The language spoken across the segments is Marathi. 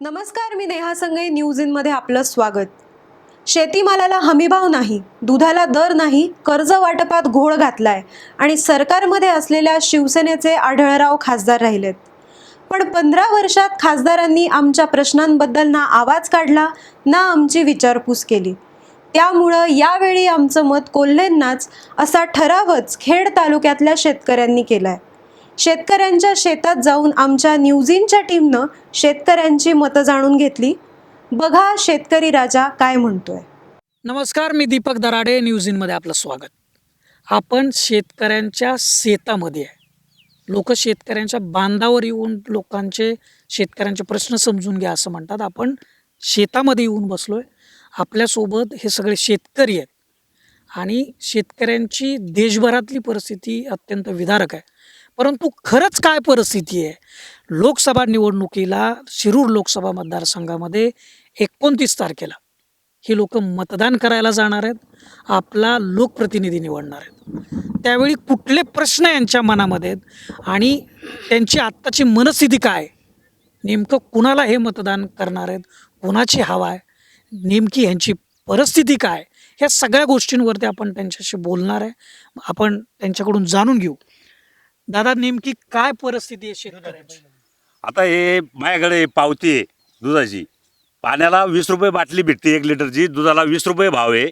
नमस्कार मी नेहा संगे न्यूज इनमध्ये आपलं स्वागत. शेतीमालाला हमीभाव नाही दुधाला दर नाही कर्ज वाटपात घोळ घातलाय आणि सरकारमध्ये असलेल्या शिवसेनेचे आढळराव खासदार राहिलेत. पण पंधरा वर्षात खासदारांनी आमच्या प्रश्नांबद्दल ना आवाज काढला ना आमची विचारपूस केली. त्यामुळं यावेळी आमचं मत कोल्हेंनाच असा ठरावच खेड तालुक्यातल्या शेतकऱ्यांनी केलाय. शेतकऱ्यांच्या शेतात जाऊन आमच्या न्यूझीनच्या टीमनं शेतकऱ्यांची मतं जाणून घेतली. बघा शेतकरी राजा काय म्हणतोय. नमस्कार मी दीपक दराडे न्यूज इनमध्ये आपलं स्वागत. आपण शेतकऱ्यांच्या शेतामध्ये आहे. लोक शेतकऱ्यांच्या बांधावर येऊन लोकांचे शेतकऱ्यांचे प्रश्न समजून घ्या असं म्हणतात. आपण शेतामध्ये येऊन बसलो आहे आपल्यासोबत हे सगळे शेतकरी आहेत. आणि शेतकऱ्यांची देशभरातली परिस्थिती अत्यंत विदारक आहे. परंतु खरंच काय परिस्थिती आहे? लोकसभा निवडणुकीला शिरूर लोकसभा मतदारसंघामध्ये एकोणतीस तारखेला ही लोक मतदान करायला जाणार आहेत आपला लोकप्रतिनिधी निवडणार आहेत. त्यावेळी कुठले प्रश्न यांच्या मनामध्ये आहेत आणि त्यांची आत्ताची मनस्थिती काय? नेमकं कुणाला हे मतदान करणार आहेत? कुणाची हवा आहे? नेमकी ह्यांची परिस्थिती काय? ह्या सगळ्या गोष्टींवरती आपण त्यांच्याशी बोलणार आहे. आपण त्यांच्याकडून जाणून घेऊ. दादा नेमकी काय परिस्थिती आहे शेतकऱ्यांची? आता हे माझ्याकडे पावती आहे दुधाची. पाण्याला वीस रुपये बाटली भेटते एक लिटरची. दुधाला वीस रुपये भाव आहे.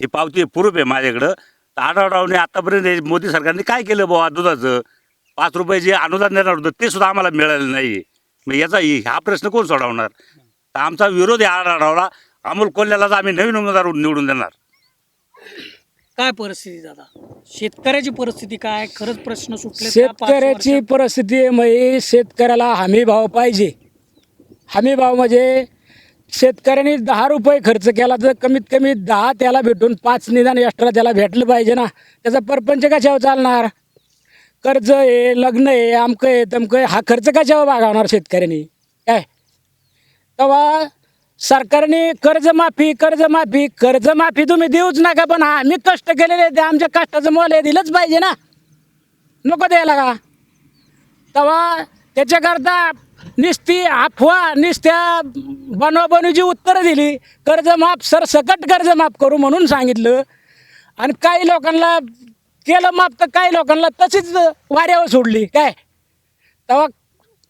ही पावती आहे प्रूफ आहे माझ्याकडं. तर आठवडावणे आतापर्यंत मोदी सरकारने काय केलं बाबा दुधाचं? पाच रुपये जे अनुदान देणार होतं ते सुद्धा आम्हाला मिळालं नाही मग याचा हा प्रश्न कोण सोडवणार? तर आमचा विरोध आहे आढळरावला अमोल कोल्ह्यालाच आम्ही नवीन उमेदवार निवडून देणार. काय परिस्थिती दादा? शेतकऱ्याची परिस्थिती काय? खरंच प्रश्न सुटले का? पाच शेतकऱ्याची वर्षात? परिस्थिती म्हणजे शेतकऱ्याला हमी भाव पाहिजे. हमी भाव म्हणजे शेतकऱ्यांनी दहा रुपये खर्च केला तर कमीत कमी दहा त्याला भेटून पाच निदान एक्स्ट्रा त्याला भेटलं पाहिजे ना. त्याचा परपंच कशावर चालणार? कर्ज आहे लग्न आहे अमकं आहे तमकं आहे. हा खर्च कशावर भागवणार शेतकऱ्यांनी? काय? तेव्हा सरकारने कर्जमाफी कर्जमाफी कर्जमाफी तुम्ही देऊच नका पण आम्ही कष्ट केलेले ते आमच्या कष्टाचं मोल हे दिलंच पाहिजे ना. नको द्यायला का? तेव्हा त्याच्याकरता निस्ती अफवा निस्त्या बनवाबनवीची उत्तरं दिली कर्जमाफ सरसकट कर्जमाफ करू म्हणून सांगितलं. आणि काही लोकांना केलं माफ तर काही लोकांना तशीच वाऱ्यावर सोडली काय? तेव्हा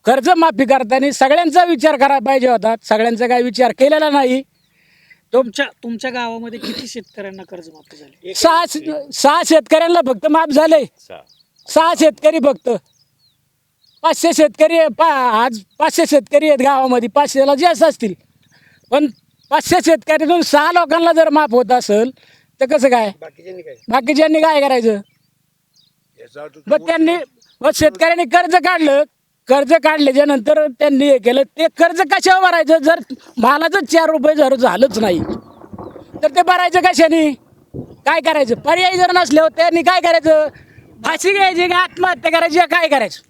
कर्जमाफी करताना सगळ्यांचा विचार करायला पाहिजे होता. सगळ्यांचा काही विचार केलेला नाही. तुमच्या तुमच्या गावामध्ये किती शेतकऱ्यांना कर्जमाफी झाली? सहा सहा शेतकऱ्यांना फक्त माफ झाले. सहा. शेतकरी फक्त. पाचशे शेतकरी आहे. पा आज पाचशे शेतकरी आहेत गावामध्ये. पाचशेला जास्त असतील. पण पाचशे शेतकऱ्यातून सहा लोकांना जर माफ होत असेल तर कसं काय? बाकीच्यांनी काय? करायचं? मग त्यांनी मग शेतकऱ्यांनी कर्ज काढलं. कर्ज काढल्याच्या नंतर त्यांनी हे केलं. ते कर्ज कशावर भरायचं? जर मालाचं चार रुपये जर झालंच नाही तर ते भरायचं कशाने? काय करायचं? पर्याय जर नसल्यावर त्यांनी काय करायचं? फाशी घ्यायची का? आत्महत्या करायची का? काय करायचं?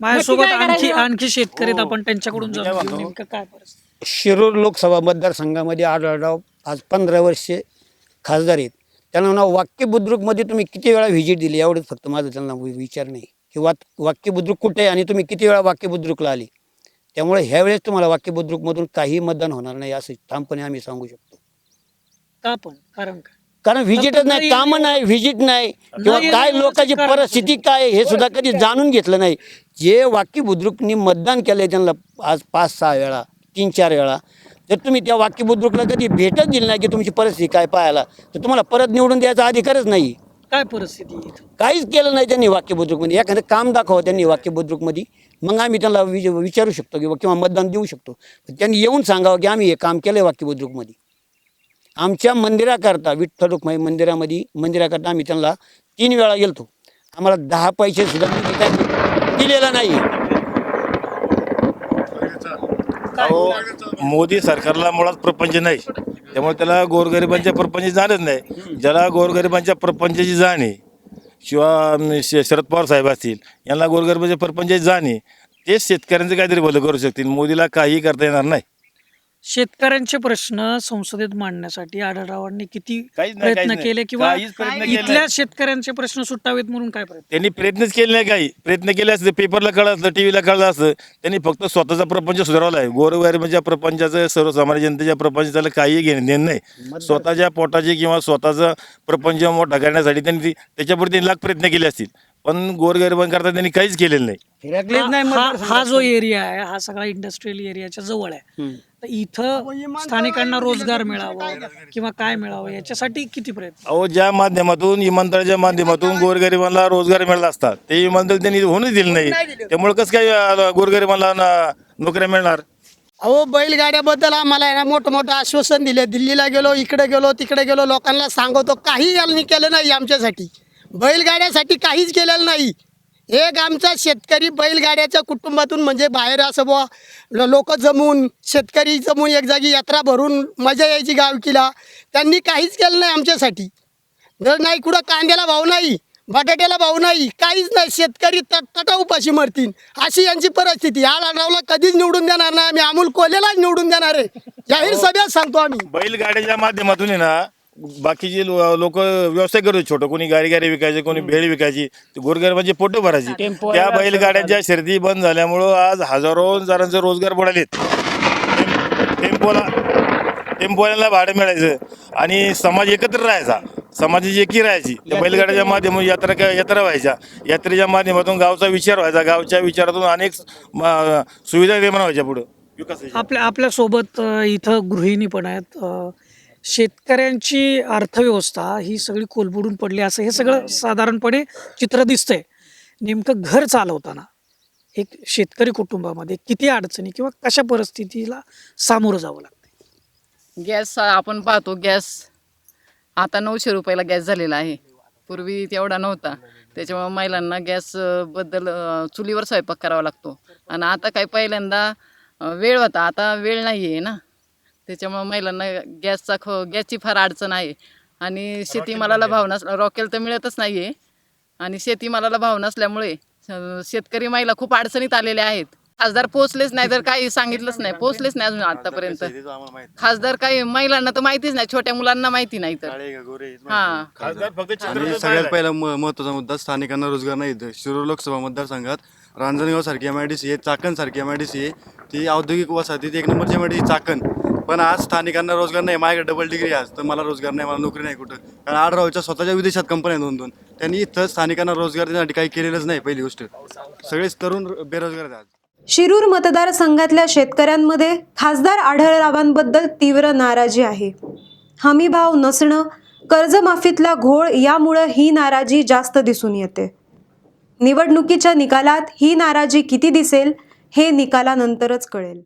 माझ्यासोबत काय आणखी करायचं? आणखी शेतकरी आहेत, आपण त्यांच्याकडून जाणून घेऊ नेमकं काय परिस्थिती? शिरूर लोकसभा मतदारसंघामध्ये आढळराव आज पंधरा वर्षे खासदार आहेत. त्यांना नाव वाक्य बुद्रुकमध्ये तुम्ही किती वेळा व्हिजिट दिली? एवढंच फक्त माझं त्यांना वि- विचार नाही. की वाक वाक्य बुद्रुक कुठे आहे आणि तुम्ही किती वेळा वाक्य बुद्रुकला आली? त्यामुळे ह्यावेळेस तुम्हाला वाक्य बुद्रुकमधून काही मतदान होणार नाही असं ठामपणे आम्ही सांगू शकतो. का पण? कारण काय कारण व्हिजिटच नाही कामं नाही व्हिजिट नाही. किंवा काय लोकांची परिस्थिती काय हे सुद्धा कधी जाणून घेतलं नाही. जे वाक्य बुद्रुकनी मतदान केलंय त्यांना आज पाच सहा वेळा तीन चार वेळा जर तुम्ही त्या वाक्य बुद्रुकला कधी भेटच दिली नाही की तुमची परिस्थिती काय पाहायला तर तुम्हाला परत निवडून द्यायचा अधिकारच नाही. काय परिस्थिती आहे इथं? काहीच केलं नाही त्यांनी वाक्य बुद्रुकमध्ये. एखादं काम दाखवा त्यांनी वाक्य बुद्रुकमध्ये. मग आम्ही त्यांना विच विचारू शकतो किंवा किंवा मतदान देऊ शकतो. पण त्यांनी येऊन सांगावं की आम्ही हे काम केलं आहे वाक्य बुद्रुकमध्ये. आमच्या मंदिराकरता विठ्ठलरुक्माई मंदिरामध्ये मंदिराकरता आम्ही त्यांना तीन वेळा गेलतो. आम्हाला दहा पैसे सुद्धा दिलेला नाही तो मोदी सरकारला मुळात प्रपंच नाही. त्यामुळे त्याला गोरगरिबांच्या प्रपंच जाणच नाही. ज्याला गोरगरिबांच्या प्रपंचाची जाण आहे किंवा श- शरद पवार साहेब असतील यांना गोरगरिबांच्या प्रपंचाची जाण आहे. तेच शेतकऱ्यांचं काहीतरी भलं करू शकतील. मोदीला काही करता येणार नाही. शेतकऱ्यांचे प्रश्न संसदेत मांडण्यासाठी आढळरावांनी किती काहीच नाही, प्रयत्न काहीच नाही. केले किंवा काहीच प्रयत्न केले इथल्या नाही. शेतकऱ्यांचे प्रश्न सुटावेत म्हणून काय प्रयत्न? त्यांनी प्रयत्नच केले नाही काही. प्रयत्न केले असते पेपरला कळलं असतं टी व्हीला कळलं असतं. त्यांनी फक्त स्वतःचा प्रपंच सुधारवला आहे. गोरगरिबांच्या प्रपंचाचं सर्वसामान्य जनतेच्या प्रपंचाला काही घेणं देणं नाही. स्वतःच्या पोटाचे किंवा स्वतःचा प्रपंच मोठा करण्यासाठी त्यांनी ती- त्याच्यापुढे लाख प्रयत्न केले असतील. पण गोरगरिबांकरता त्यांनी काहीच केलेलं नाही. नाही हा- जो एरिया आहे हा सगळा इंडस्ट्रियल एरियाच्या जवळ आहे. तर इथं स्थानिकांना रोजगार मिळावा किंवा काय मिळावं याच्यासाठी किती प्रयत्न? अहो ज्या माध्यमातून विमानतळाच्या माध्यमातून गोरगरिबांना रोजगार मिळाला असता ते विमानतळ त्यांनी होऊच दिलं नाही. त्यामुळे कसं काय अं, गोरगरिबांना ना- नोकऱ्या मिळणार? अहो बैलगाड्याबद्दल आम्हाला आहे ना मोठं मोठं आश्वासन दिले. दिल्लीला गेलो इकडे गेलो तिकडे गेलो लोकांना सांगतो काही यांनी केलं नाही आमच्यासाठी. बैलगाड्यासाठी काहीच केलेलं नाही. एक आमचा शेतकरी बैलगाड्याच्या कुटुंबातून म्हणजे बाहेर असं बुवा लोक जमून शेतकरी जमून एक जागी यात्रा भरून मजा यायची गावकीला. त्यांनी काहीच केलं नाही आमच्यासाठी. जर नाही कुठं कांद्याला भाव नाही बटाट्याला भाव नाही काहीच नाही शेतकरी तटतटा उपाशी मरतील. अशी यांची परिस्थिती. या आढळरावला कधीच निवडून देणार नाही आम्ही. अमोल कोल्हेलाच निवडून देणार आहे. जाहीर सभेत सांगतो आम्ही. बैलगाड्याच्या माध्यमातून आहे ना बाकीचे लोक व्यवसाय करत छोटं कोणी गाडी गाडी विकायचे कोणी भेळ विकायची गोरगरिबांचे पोट भरायची. त्या बैलगाड्यांच्या शर्दी बंद झाल्यामुळं आज हजारो जणांचे रोजगार बुडालेत टेम- टेम्पोला टेम्पोला भाडं मिळायचं आणि समाज एकत्र राहायचा. समाजाची एकी राहायची. बैलगाड्याच्या माध्यमातून यात्रा काय- यात्रा व्हायच्या. यात्रेच्या माध्यमातून गावचा विचार व्हायचा. गावच्या विचारातून अनेक सुविधा निर्माण व्हायच्या पुढं. विकास आपल्या आपल्यासोबत अ, इथं गृहिणी पण आहेत. शेतकऱ्यांची अर्थव्यवस्था ही सगळी कोलबुडून पडली असं हे सगळं साधारणपणे चित्र दिसतंय. नेमकं घर चालवताना एक शेतकरी कुटुंबामध्ये किती अडचणी किंवा कशा परिस्थितीला सामोरं जावं लागतं गॅस आपण पाहतो गॅस आता नऊशे रुपयाला गॅस झालेला आहे. पूर्वी तेवढा नव्हता. त्याच्यामुळे महिलांना गॅस अं, बद्दल अं, चुलीवर स्वयंपाक करावा लागतो. आणि आता काय पहिल्यांदा वेळ होता. आता वेळ नाही आहे ना. त्याच्यामुळे महिलांना गॅसचा ख गॅसची फार अडचण आहे. आणि शेतीमालाला भाव नस रॉकेल तर मिळतच नाही आहे आणि शेतीमालाला भाव नसल्यामुळे शेतकरी महिला खूप अडचणीत आलेल्या आहेत. खासदार पोचलेच नाही तर काही सांगितलंच नाही. पोचलेच नाही अजून आतापर्यंत. खासदार काही महिलांना तर माहितीच नाही छोट्या मुलांना माहिती नाही तर. हा. खासदार फक्त आणि चित्र सगळ्यात पहिला म- महत्त्वाचा मुद्दा स्थानिकांना रोजगार नाही. इथं शिरूर लोकसभा मतदारसंघात रांजणगाव सारखी एम आय डी सी आहे चाकण सारखी एम आय डी सी आहे ती औद्योगिक वसाहतीत एक नंबरची एम आय डी चाकण. पण आज स्थानिकांना रोजगार नाही. माझ्याकडे डबल डिग्री आज. तर मला रोजगार नाही मला नोकरी नाही कुठं. कारण आडरावच्या स्वतःच्या विदेशात कंपन्या दोन दोन. त्यांनी इथं स्थानिकांना रोजगार देण्यासाठी काही केलेलंच नाही पहिली गोष्ट. सगळेच तरुण बेरोजगार आहेत आज. शिरूर मतदारसंघातल्या शेतकऱ्यांमध्ये खासदार आढळरावांबद्दल तीव्र नाराजी आहे. हमी भाव नसणं कर्जमाफीतला घोळ यामुळं ही नाराजी जास्त दिसून येते. निवडणुकीच्या निकालात ही नाराजी किती दिसेल हे निकालानंतरच कळेल.